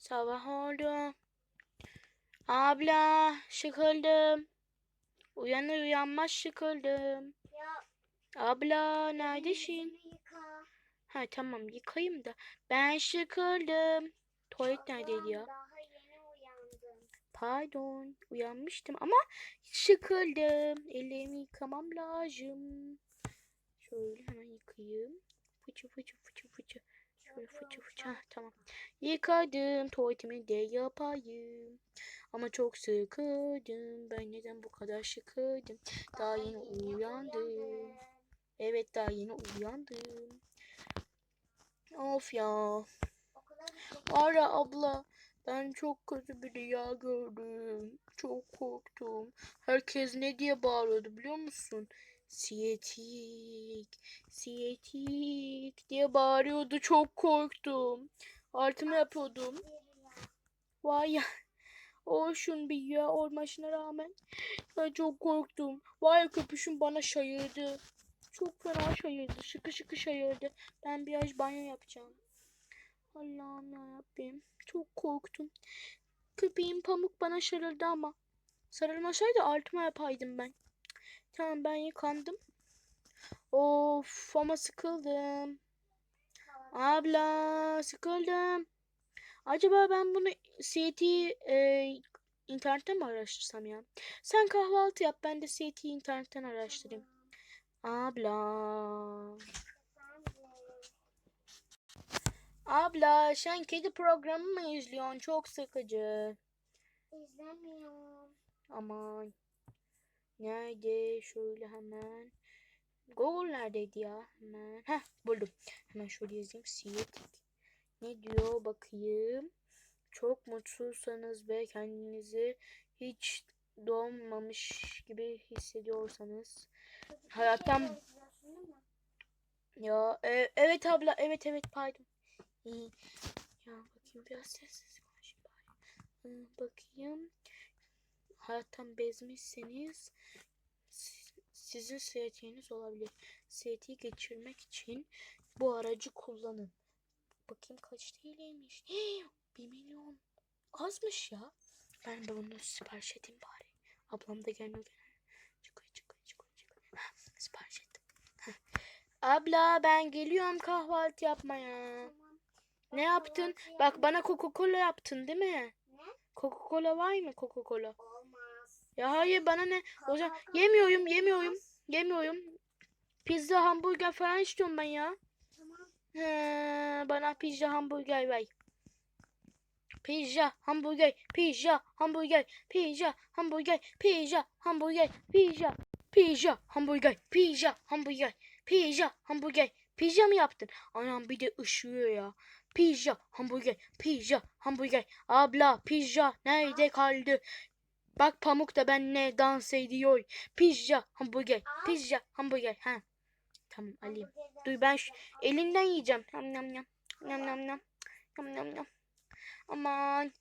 Sabah oldu. Abla sıkıldım. Uyanır uyanmaz sıkıldım. Ya Abla neredesin? Ha tamam yıkayayım da. Ben sıkıldım. Tuvalet neredeydi ya? Pardon uyanmıştım ama sıkıldım. Ellerimi yıkamam lazım. Şöyle hemen yıkayayım. Fıçı fıçı fıçı fıçı. Şöyle fıçı fıçı. Hah, tamam. Yıkadım. Tuvaletimi de yapayım. Ama çok sıkıldım. Ben neden bu kadar sıkıldım? Daha yeni uyandım. Evet daha yeni uyandım. Of ya. Ara abla ben çok kötü bir rüya gördüm. Çok korktum. Herkes ne diye bağırıyordu biliyor musun? Siyetik, siyetik diye bağırıyordu. Çok korktum. Artımı yapıyordum. Vay ya. O şun bir rüya olmasına rağmen ben çok korktum. Vay köpüşüm bana şaşırdı. Çok fena şaşırdı. Şıkı şıkı şaşırdı. Ben biraz banyo yapacağım. Allah'ım yarabbim. Çok korktum. Köpeğim pamuk bana sarıldı ama. Sarılmasaydı altıma yapaydım ben. Tamam ben yıkandım. Of ama sıkıldım. Abla sıkıldım. Acaba ben bunu CT e, internetten mi araştırsam ya? Sen kahvaltı yap ben de CT internetten araştırayım. Abla. Abla sen kedi programı mı izliyorsun? Çok sıkıcı. İzlemiyorum. Aman. Nerede? Şöyle hemen. Google neredeydi ya? Hemen. Heh buldum. Hemen şöyle yazayım. Siyetik. Ne diyor bakayım. Çok mutsuzsanız ve kendinizi hiç doğmamış gibi hissediyorsanız. Hayattan-? Ya e- evet abla evet evet pardon. Ya bakayım biraz sessiz konuşayım bakayım. Hayattan bezmişseniz siz- sizin seyahatiniz olabilir. Seyahati geçirmek için bu aracı kullanın. Bakayım kaç TL'ymiş. Bir milyon. Azmış ya. Ben de bunu sipariş edeyim bari. Ablam da gelmiyor. Çıkıyor çıkıyor çıkıyor çıkıyor. Heh, Sipariş ettim. Abla ben geliyorum kahvaltı yapmaya. Tamam. Ne yaptın? Bak bana Coca-Cola yaptın değil mi? Ne? Coca-Cola var mı Coca-Cola? Ya hayır bana ne? O zaman yemiyorum yemiyorum. Yemiyorum. Pizza hamburger falan istiyorum ben ya. Tamam. He, bana pizza hamburger ver. Pizza hamburger pizza hamburger pizza hamburger pizza hamburger pizza pizza hamburger pizza hamburger pizza hamburger pizza mı yaptın? Anam bir de ışıyor ya. Pizza hamburger pizza hamburger abla pizza nerede kaldı? Bak Pamuk da benimle dans ediyor. Pizza hamburger pizza hamburger ha. Tamam alayım. Dur ben şu elinden yiyeceğim. Nam nam nam. Nam nam nam. Nam nam nam. Aman.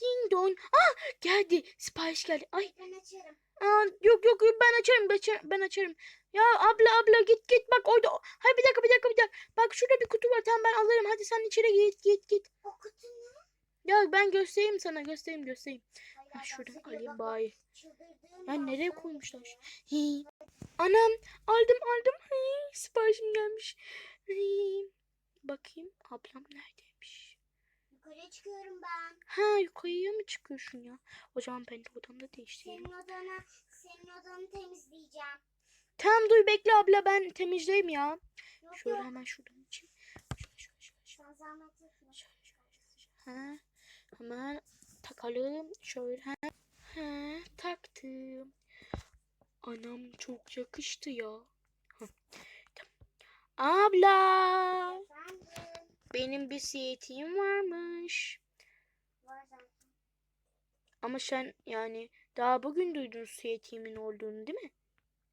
Ding dong. Ah geldi. Sipariş geldi. Ay. Ben açarım. Aa, yok yok ben açarım. Ben açarım. Ben açarım. Ya abla abla git git bak orada. Hayır bir dakika bir dakika bir dakika. Bak şurada bir kutu var. Tamam ben alırım. Hadi sen içeri git git git. O kutunun. Ya ben göstereyim sana. Göstereyim göstereyim. Ha, şuradan alayım çıldırdığım Ya nereye koymuşlar? gidiyor. Hi. Anam aldım aldım. Hi, siparişim gelmiş. Hi. Bakayım ablam neredeymiş? Yukarıya çıkıyorum ben. Ha yukarıya mı çıkıyorsun ya? O zaman ben de odamda değiştireyim. Senin odana, senin odanı temizleyeceğim. Tamam dur bekle abla ben temizleyeyim ya. Yok Şöyle yok. hemen şuradan açayım. Şöyle şöyle şöyle. Şöyle şöyle şöyle. Ha. Hemen takalım. Şöyle. Ha. Ha, taktım. Anam çok yakıştı ya. Abla. Efendim. Benim bir siyetim varmış. Var. Ama sen yani daha bugün duydun siyetimin olduğunu değil mi?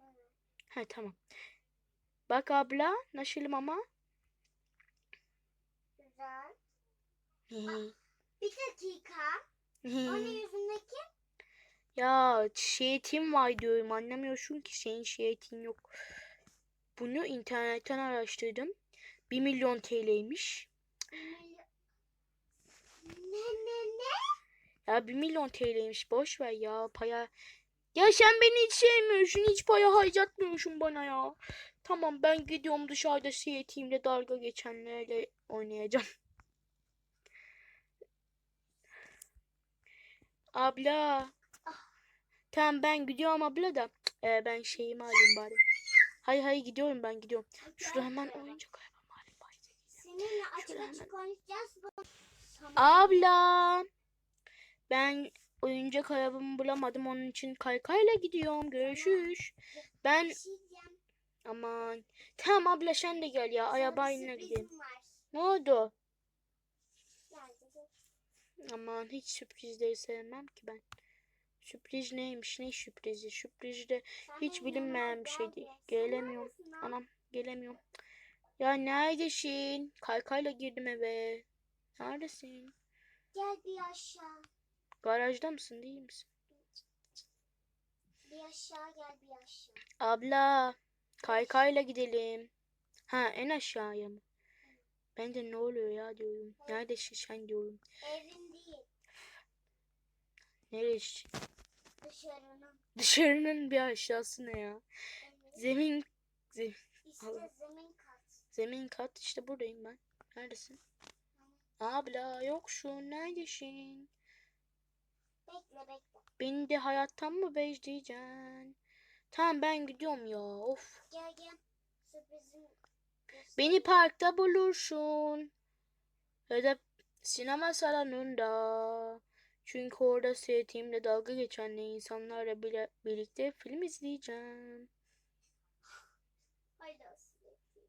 Evet. Ha tamam. Bak abla nasılım ama? Güzel. Hı. Bir dakika. Yüzündeki? ya şiyetim var diyorum anlamıyorsun ki senin şiyetin yok. Bunu internetten araştırdım. 1 milyon TL'ymiş. Ne ne ne? Ya 1 milyon TL'ymiş. Boş ver ya. Paya. Ya sen beni hiç sevmiyorsun. Hiç paya harcatmıyorsun bana ya. Tamam ben gidiyorum dışarıda siyetimle dalga geçenlerle oynayacağım. Abla. Tamam ben gidiyorum abla da. Ee, ben şeyimi alayım bari. Hay hay gidiyorum ben gidiyorum. Şurada hemen oyuncak arabamı alayım bari. Seninle açık açık konuşacağız. Abla. Ben oyuncak arabamı bulamadım. Onun için kaykayla gidiyorum. Görüşürüz. Ben şey aman. Tamam abla sen de gel ya. Arabayla gidelim. Ne oldu? Aman hiç sürprizleri sevmem ki ben. Sürpriz neymiş? Ne sürprizi? Sürpriz de hiç bilinmeyen bir şey. Sen Gelemiyorum. Anam gelemiyorum. Ya neredesin? Kaykayla girdim eve. Neredesin? Gel bir aşağı. Garajda mısın değil misin? Bir aşağı gel bir aşağı. Abla, kaykayla gidelim. Ha, en aşağıya mı? Ben de ne oluyor ya diyorum. Neredesin sen diyorum. Evin değil. Neresi? Dışarının. Dışarının bir aşağısı ne ya? Zemin, ze- İşte Allah. zemin kat. zemin kat işte buradayım ben. Neredesin? Abla yoksun. Neredesin? Bekle bekle. Beni de hayattan mı bezdiyeceksin? Tamam ben gidiyorum ya. Of. Gel gel. Sürprizim. Beni parkta bulursun. Ya da sinema salonunda. Çünkü orada sevdiğimle dalga geçen insanlarla bile birlikte film izleyeceğim. Olsun.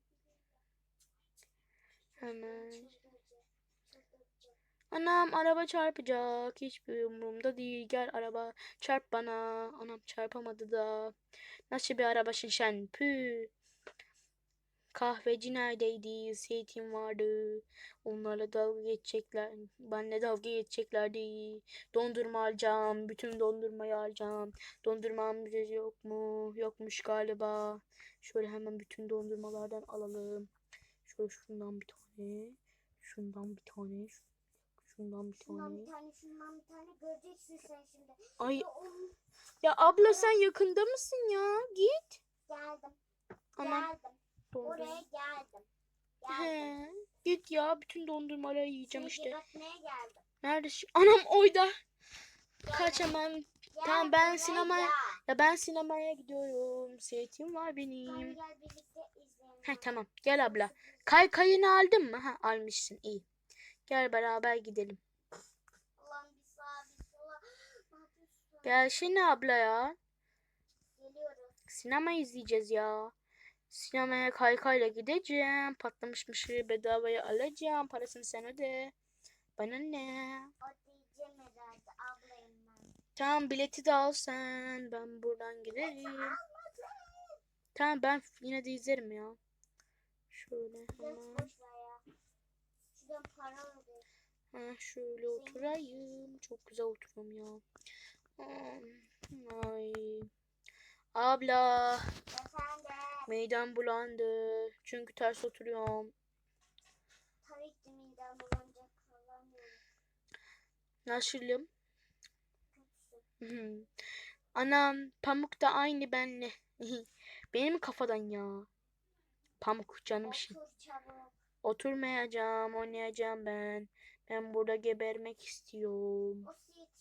Hemen. Anam araba çarpacak. Hiçbir umurumda değil. Gel araba çarp bana. Anam çarpamadı da. Nasıl bir arabasın sen? Pü. Kahveci neredeydi? Zeytin vardı. Onlarla dalga geçecekler. Benle dalga geçeceklerdi. Dondurma alacağım. Bütün dondurmayı alacağım. Dondurmam yok mu? Yokmuş galiba. Şöyle hemen bütün dondurmalardan alalım. Şöyle şundan bir tane. Şundan bir tane. Şundan bir Şundan tane. bir tane şundan bir tane göreceksin sen şimdi. Ay Ya abla sen yakında mısın ya? Git. Geldim. Anam Geldim. Dondurma. Oraya geldim. Geldim. Git ya bütün dondurmaları yiyeceğim işte. gebertmeye geldim. Neredesin? Anam oyda. Kaç hemen. gel Tamam, ben buraya sinemaya- gel. Ya ben sinemaya gidiyorum. Seyahatim var benim. gel birlikte izleyelim. He tamam gel abla. Kay kayını aldın mı? Ha almışsın iyi. Gel beraber gidelim. Allah'ım bir sağa bir sola. Ne yapıyorsun? Gelsene abla ya. Geliyorum. Sinema izleyeceğiz ya. Sinemaya kaykayla gideceğim. Patlamış mısırı bedavaya alacağım. Parasını sen öde. Bana ne? Herhalde. Ablayım ben. Tamam bileti de al sen. Ben buradan giderim. Tamam ben yine de izlerim ya. Şöyle hemen. Ha, şöyle oturayım. Çok güzel oturuyorum ya. Ay. Abla. Efendim. Midem bulandı. Çünkü ters oturuyorum. Tabii ki midem bulanacak falan. Nasılım? Kötüsün. Anam Pamuk da aynı benle. Benim kafadan ya. Pamuk canım. Otur çabuk. Oturmayacağım, oynayacağım ben. Ben burada gebermek istiyorum. O siyeti.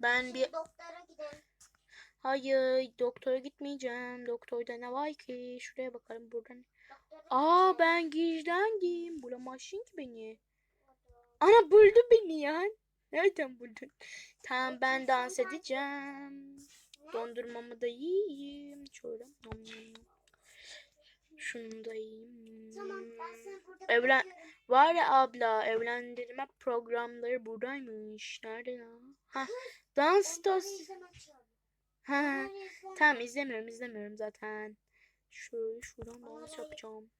Ben bir doktora gidelim. Hayır doktora gitmeyeceğim. Doktorda ne var ki? Şuraya bakalım buradan. Aa ben gizlendim. Bulamazsın ki beni. Ana buldu beni ya. Nereden buldun? Tamam ben dans edeceğim. Dondurmamı da yiyeyim. Şöyle. Şunu da yiyeyim. Evlen-. Var ya abla evlendirme programları buradaymış. Nerede ya? Ha. Dans çabuk. Ha. Tamam izlemiyorum izlemiyorum zaten. Şöyle şuradan dans yapacağım.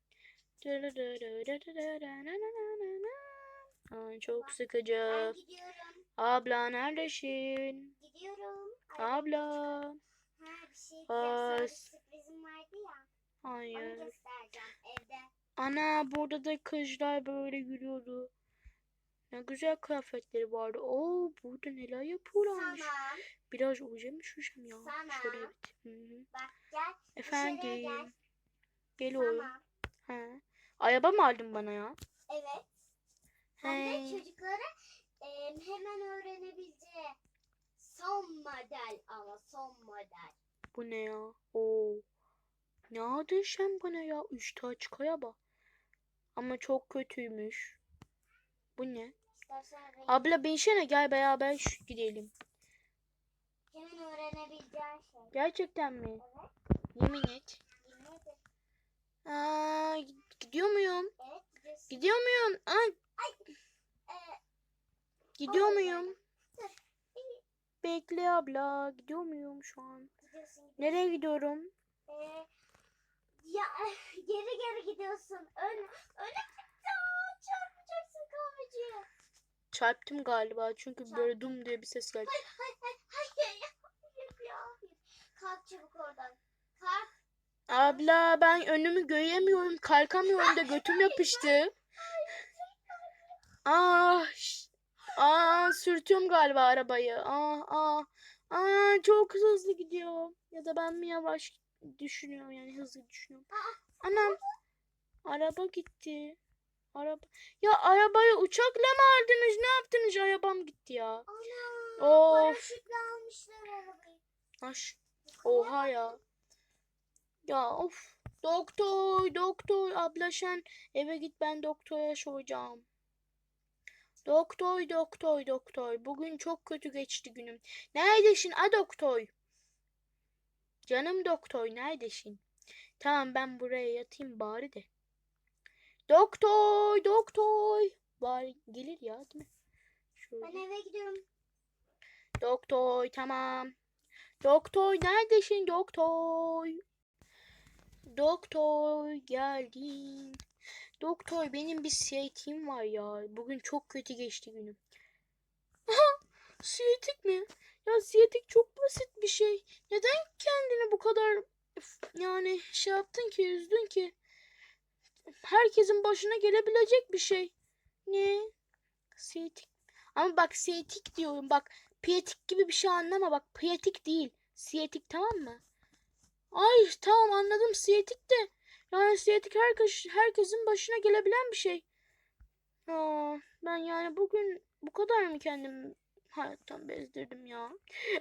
Ay çok sıkıcı. Abla neredesin? Gidiyorum. Abla. Ha bir şey diyeceğim. Aa, Sana bir s- sürprizim vardı ya. Onu Hayır. göstereceğim evde. Ana burada da kızlar böyle yürüyordu. Ne güzel kıyafetleri vardı. Oo burada neler yapıyorlarmış. Tamam. Biraz uca mı şuşam ya? Sana. Şöyle evet. Hı hı. Bak gel. Dışarıya gel. Efendim. Geliyorum. Tamam. He. Araba mı aldın bana ya? Evet. Hem de çocuklara e, hemen öğrenebileceği son model ama son model. Bu ne ya? Oo. Ne aldın sen bana ya? Üstü açık araba. Ama çok kötüymüş. Bu ne? Abla binsene gel beraber şu gidelim. hemen öğrenebileceğin şey. Gerçekten mi? Evet. Yemin et. Dinledim. Aa, gidiyor muyum? Evet gidiyorsun. Gidiyor muyum? Ay, Ee, gidiyor Hayır, muyum? dur. Bekle abla. Gidiyor muyum şu an? gidiyorsun. gidiyorsun. Nereye gidiyorum? Ee, ya geri geri gidiyorsun. Ön, öne gitti. Aa, Çarpacaksın kahveciye. Çarptım galiba çünkü böyle dum diye bir ses geldi. Hayır hayır hayır. Hayır ya. Kalk çabuk oradan. Kalk. Abla ben önümü göremiyorum. Kalkamıyorum da götüm yapıştı. Ah, aa, sürtüyorum galiba arabayı. Ah, ah, aa, çok hızlı gidiyor. Ya da ben mi yavaş düşünüyorum yani hızlı düşünüyorum. Anam, araba gitti. Araba. Ya arabayı uçakla mı aldınız? Ne yaptınız? Arabam gitti ya. Ana. Of. Paraşütle almışlar arabayı. Aş. Oha ya. Ya of. Doktor, doktor abla sen eve git ben doktora soracağım. Doktor, doktor, doktor. Bugün çok kötü geçti günüm. Neredesin a doktor? Canım doktor neredesin? Tamam ben buraya yatayım bari de. Doktor, doktor. Bari gelir ya değil mi? Şöyle. Ben eve gidiyorum. Doktor tamam. Doktor neredesin doktor? Doktor geldin. Doktor benim bir siyatim var ya. Bugün çok kötü geçti günüm. Aha, siyatik mi? Ya siyatik çok basit bir şey. Neden kendini bu kadar yani şey yaptın ki üzdün ki? Herkesin başına gelebilecek bir şey. Ne? Siyatik. Ama bak siyatik diyorum bak. Piyetik gibi bir şey anlama bak. Piyetik değil. Siyetik tamam mı? Ay tamam anladım siyetik de. Yani siyetik herkes, herkesin başına gelebilen bir şey. Aa, ben yani bugün bu kadar mı kendimi hayattan bezdirdim ya?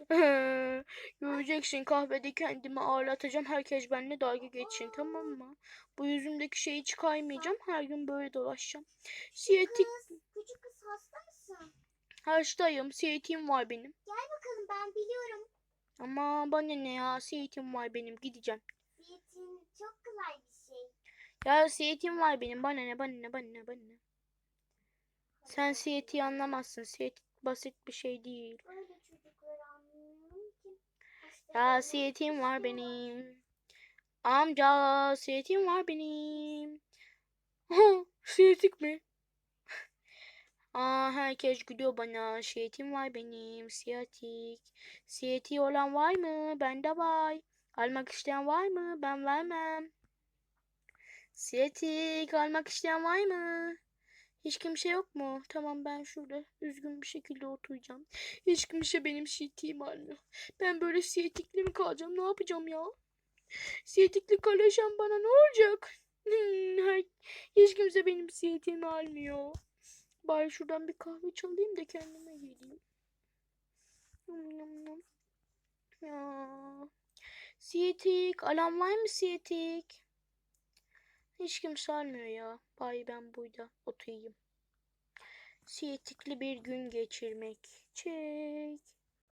Göreceksin kahvede kendimi ağlatacağım. Herkes benimle dalga geçsin tamam mı? Bu yüzümdeki şeyi çıkarmayacağım. Her gün böyle dolaşacağım. Siyetik Kız, küçük kız hasta mısın? hastayım. Siyetiğim var benim. Gel bakalım ben biliyorum. Ama bana ne ya? Siyetim var benim. Gideceğim. Diyetin çok kolay bir şey. Ya siyetim var benim. Bana ne? Bana ne? Bana ne? Bana ne? Sen siyetiyi anlamazsın. Siyetik basit bir şey değil. Böyle çocukları anlıyorum ki. Hasta Ya olmak siyetim var benim. Amca siyetim var benim. Siyetik mi? Aa herkes gülüyor bana. Siyetim var benim. Siyatik. Siyetiği olan var mı? Bende var. Almak isteyen var mı? Ben vermem. Siyetik almak isteyen var mı? Hiç kimse yok mu? Tamam ben şurada üzgün bir şekilde oturacağım. Hiç kimse benim siyetiğimi almıyor. Ben böyle siyetikli mi kalacağım? Ne yapacağım ya? Siyetikli kalırsam bana ne olacak? Hmm, hiç kimse benim siyetiğimi almıyor. Bari şuradan bir kahve çalayım da kendime geleyim. Ya. Siyetik. Alan var mı siyetik? Hiç kimse almıyor ya. Bari ben burada oturayım. Siyetikli bir gün geçirmek. Çek.